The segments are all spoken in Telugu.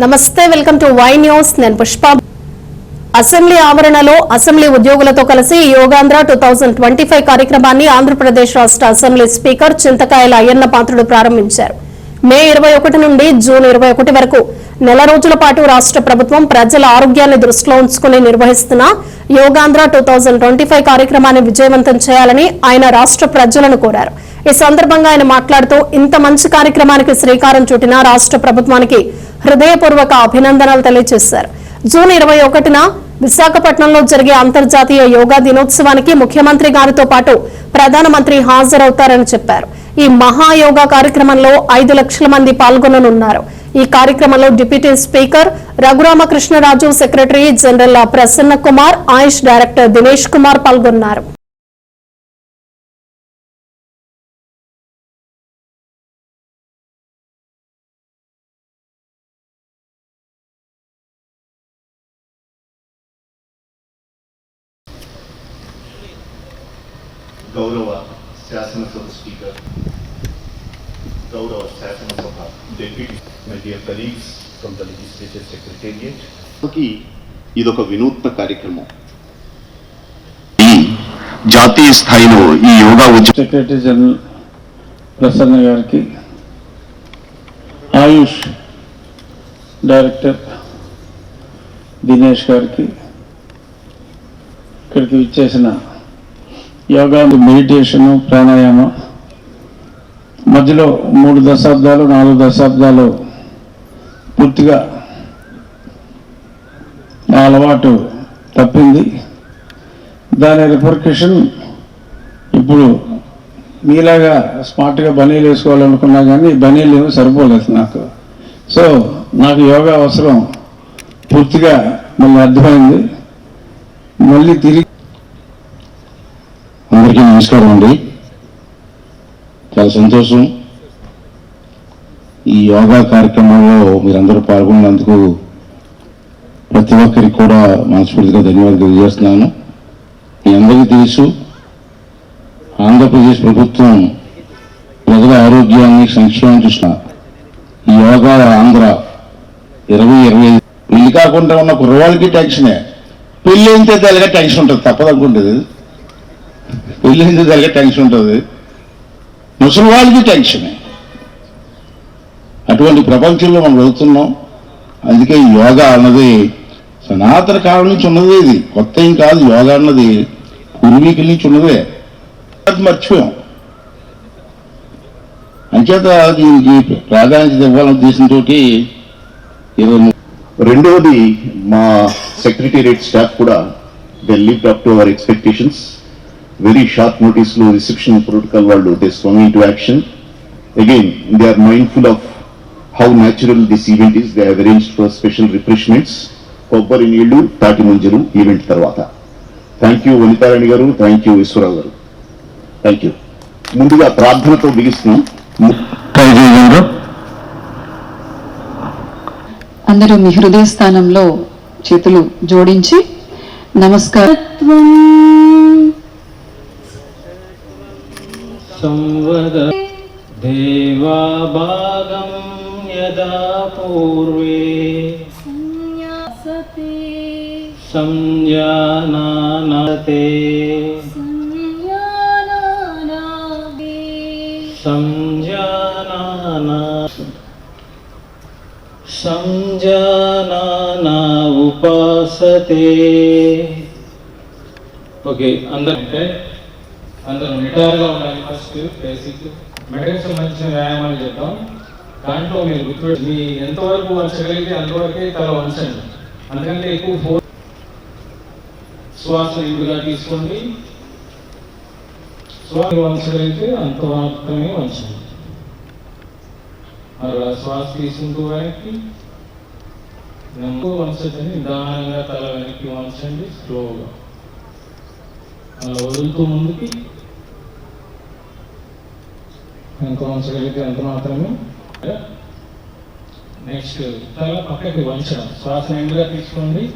నమస్తే వెల్కమ్ టు వై న్యూస్. నేను పుష్ప. అసెంబ్లీ ఆవరణలో అసెంబ్లీ ఉద్యోగులతో కలిసి Yogandhra two thousand twenty five కార్యక్రమాన్ని ఆంధ్రప్రదేశ్ రాష్ట్ర అసెంబ్లీ స్పీకర్ చింతకాయల అయ్యన్న పాత్రుడు ప్రారంభించారు. మే ఇరవై ఒకటి నుండి జూన్ ఇరవై ఒకటి వరకు నెల రోజుల పాటు రాష్ట్ర ప్రభుత్వం ప్రజల ఆరోగ్యాన్ని దృష్టిలో ఉంచుకుని నిర్వహిస్తున్న Yogandhra two thousand twenty five కార్యక్రమాన్ని విజయవంతం చేయాలని ఆయన రాష్ట్ర ప్రజలను కోరారు. ఈ సందర్భంగా ఆయన మాట్లాడుతూ ఇంత మంచి కార్యక్రమానికి శ్రీకారం చుట్టిన రాష్ట్ర ప్రభుత్వానికి హృదయపూర్వక అభినందనలు తెలియజేశారు. జూన్ ఇరవై ఒకటిన విశాఖపట్నంలో జరిగే అంతర్జాతీయ యోగా దినోత్సవానికి ముఖ్యమంత్రి గారితో పాటు ప్రధానమంత్రి హాజరవుతారని చెప్పారు. ఈ మహాయోగా కార్యక్రమంలో ఐదు లక్షల మంది పాల్గొననున్నారు. ఈ కార్యక్రమంలో deputy speaker Raghuramakrishnaraju secretary general Prasanna Kumar AYUSH director Dinesh Kumar పాల్గొన్నారు. గౌరవ శాసనసభ స్పీకర్ గౌరవ శాసనసభ deputy my dear colleagues from the legislature secretariat ఇదొక వినూత్న కార్యక్రమం. ఈ జాతీయ స్థాయిలో ఈ యోగా ఉద్యమం సెక్రటరీ జనరల్ ప్రసన్న గారికి ఆయుష్ డైరెక్టర్ దినేష్ గారికి ఇక్కడికి విచ్చేసిన యోగా మెడిటేషను ప్రాణాయామం. మధ్యలో మూడు దశాబ్దాలు నాలుగు దశాబ్దాలు పూర్తిగా నా అలవాటు తప్పింది. దాని రిపర్కషన్ ఇప్పుడు మీలాగా స్మార్ట్గా బనీలు వేసుకోవాలనుకున్నా కానీ బనీలు ఏమి సరిపోలేదు నాకు. సో నాకు యోగా అవసరం పూర్తిగా మళ్ళీ అర్థమైంది. మళ్ళీ తిరిగి నమస్కారం అండి. చాలా సంతోషం. ఈ యోగా కార్యక్రమంలో మీరందరూ పాల్గొన్నందుకు ప్రతి ఒక్కరికి కూడా మనస్ఫూర్తిగా ధన్యవాదాలు తెలియజేస్తున్నాను. మీ అందరికీ తెలుసు ఆంధ్రప్రదేశ్ ప్రభుత్వం ప్రజల ఆరోగ్యాన్ని సంక్షేమం చూసిన యోగా ఆంధ్ర ఇరవై ఇరవై ఐదు. పెళ్ళి కాకుండా ఉన్న కుర్రవాళ్ళకి టెన్షనే. పెళ్ళి అయితే తెలియక టెన్షన్ ఉంటుంది తప్పదనుకుంటుంది. పెళ్ళి అయితే టెన్షన్ ఉంటుంది? ముసలి వాళ్ళకి టెన్షనే అటువంటి ప్రపంచంలో మనం వెళ్తున్నాం. అందుకే యోగా అన్నది సనాతన కాలం నుంచి ఉన్నది ఇది. కొత్త ఏం కాదు యోగా అన్నది పూర్వీకుల నుంచి ఉన్నదే. అది మర్చిపోయాం. అంచేత దీనికి ప్రాధాన్యత ఇవ్వాలనే ఉద్దేశంతో ఇరవై రెండవది మా సెక్రటేరియట్ స్టాఫ్ కూడా they live up to our expectations very short నోటీస్లో reception protocol వాళ్ళు they swung to action again they are mindful of how natural this event is they arrange for special refreshments కొబ్బరి నీళ్ళు తాటి ముంజలు ఈవెంట్ తర్వాత థ్యాంక్ యూ వనితారాణి గారు థ్యాంక్ యూ ఈశ్వరరావు గారు థ్యాంక్ యూ ముందుగా ప్రార్థనతో బిగిస్తున్నాం అందరూ మీ హృదయ స్థానంలో చేతులు జోడించి నమస్కారం संवद देवाभागं यदा पूर्वे संयासते संज्ञानानते संजानाना संजानाना उपासते ओके अंदर అందరూ నిటారుగా ఉండాలి. ఫస్ట్ బేసిక్ మెడకు సంబంధించిన వ్యాయామాలు చేద్దాం. దాంట్లో మీరు గుర్తుపెట్టి మీ ఎంతవరకు వంచగలిగితే అంతవరకే తల వంచండి. అందుకంటే ఎక్కువ ఫోర్ శ్వాస ఇదిగా తీసుకోండి. శ్వాస వంచగలిగితే అంత మాత్రమే వంచండి. అలా శ్వాస తీసుకుంటూ వెనక్కి. నెమ్మది వంచండి నిదానంగా తల వెనక్కి వంచండి. స్లోగా. అలా వదులుతూ ముందుకి ఎంత వంచగలిగితే అంత మాత్రమే. నెక్స్ట్ తల పక్కకి వంచడం. శ్వాస నిండుగా తీసుకోండి.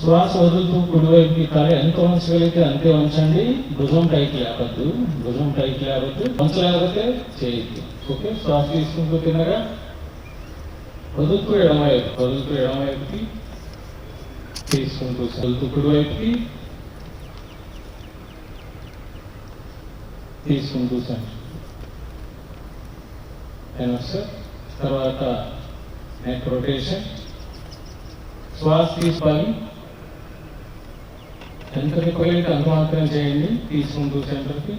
శ్వాస వదులుతూ కుడివైపుకి తల ఎంత వంచగలిగితే అంతే వంచండి. భుజం పైకి లేపద్దు భుజం పైకి లేవద్దు. వంచలేకపోతే చేయొద్దు. ఓకే? శ్వాస తీసుకుంటూ తినగా వదులుతూ ఎడమవైపు. వదులుతూ ఎడమవైపుకి తీసుకుంటూ వదులుతూ కుడివైపుకి తీసుకుంటూ సెంటర్ సార్ తర్వాత నెక్ రొటేషన్ శ్వాస తీసుకోవాలి. ఎంత రిక్వైర్మెంట్ అంత మాత్రం చేయండి తీసుకుంటూ సెంటర్కి.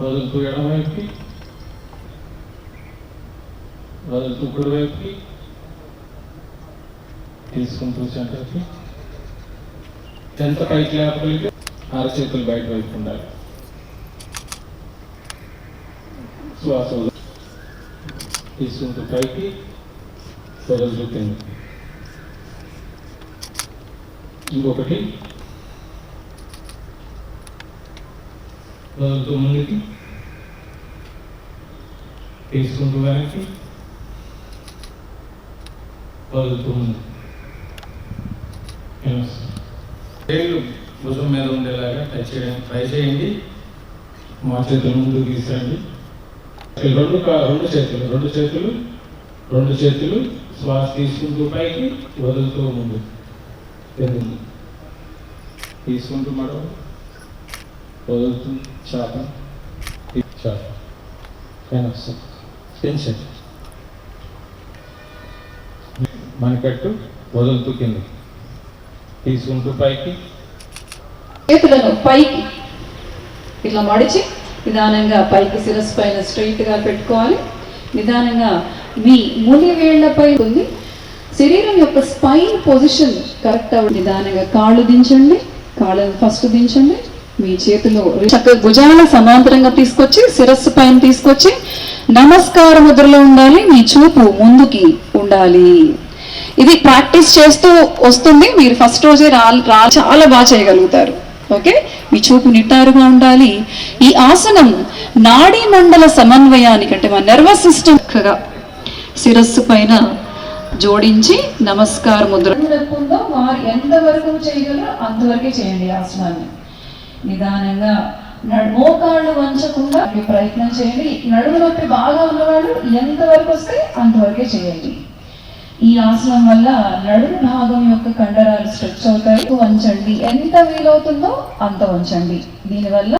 వదులుతూ ఎడమవైపుకి. వదులుతూ కుడివైపుకి. తీసుకుంటూ సెంటర్కి. ఎంత పైకి లేపగలిగితే అరచేతులు బయట వైపు ఉండాలి శ్వాస తీసుకుంటూ పైకి వదులుతూ ఇంకొకటి. వదులుతూ ముందుకి తీసుకుంటూ వెనక్కి. వదులుతూ ముందు వేళ్ళు భుజం మీద ఉండేలాగా టచ్ చేయడానికి ట్రై చేయండి. మా చేతులు ముందుకు తీసండి రెండు రెండు చేతులు రెండు చేతులు రెండు చేతులు శ్వాస తీసుకుంటూ పైకి వదులుతూ ముందు. తీసుకుంటూ మడవ వదులుతూ చాప. చాప. టెన్షన్ మనకట్టు వదులుతూ కింద. తీసుకుంటూ పైకి చేతులను పైకి ఇట్లా మడిచి నిదానంగా పైకి శిరస్సు పైన స్ట్రైట్గా పెట్టుకోవాలి. నిదానంగా మీ ముని వేళ్ళపై ఉంది. శరీరం యొక్క స్పైన్ పొజిషన్ కరెక్ట్ అవ్వండి నిదానంగా కాళ్ళు దించండి. కాళ్ళను ఫస్ట్ దించండి. మీ చేతిలో చక్కగా భుజాల సమాంతరంగా తీసుకొచ్చి శిరస్సు పైన తీసుకొచ్చి నమస్కార ముద్రలో ఉండాలి. మీ చూపు ముందుకి ఉండాలి. ఇది ప్రాక్టీస్ చేస్తూ వస్తుంది. మీరు ఫస్ట్ రోజే రా- చాలా బాగా చేయగలుగుతారు. ఓకే? మీ చూపు నిట్టారుగా ఉండాలి. ఈ ఆసనం నాడీ మండల సమన్వయానికి అంటే మన నర్వస్ సిస్టమ్ శిరస్సు పైన జోడించి నమస్కార ముద్ర. ఉందో వారు ఎంతవరకు చేయగలరో అంతవరకే చేయండి ఆసనాన్ని. నిదానంగా నడుమోకాళ్ళు వంచకుండా ప్రయత్నం చేయండి. నడుము నొప్పి బాగా ఉన్నవాళ్ళు ఎంతవరకు వస్తే అంతవరకే చేయండి. ఈ ఆసనం వల్ల నడుము భాగం యొక్క కండరాలు స్ట్రెచ్ అవుతాయి. వంచండి ఎంత వీలవుతుందో అంత వంచండి దీనివల్ల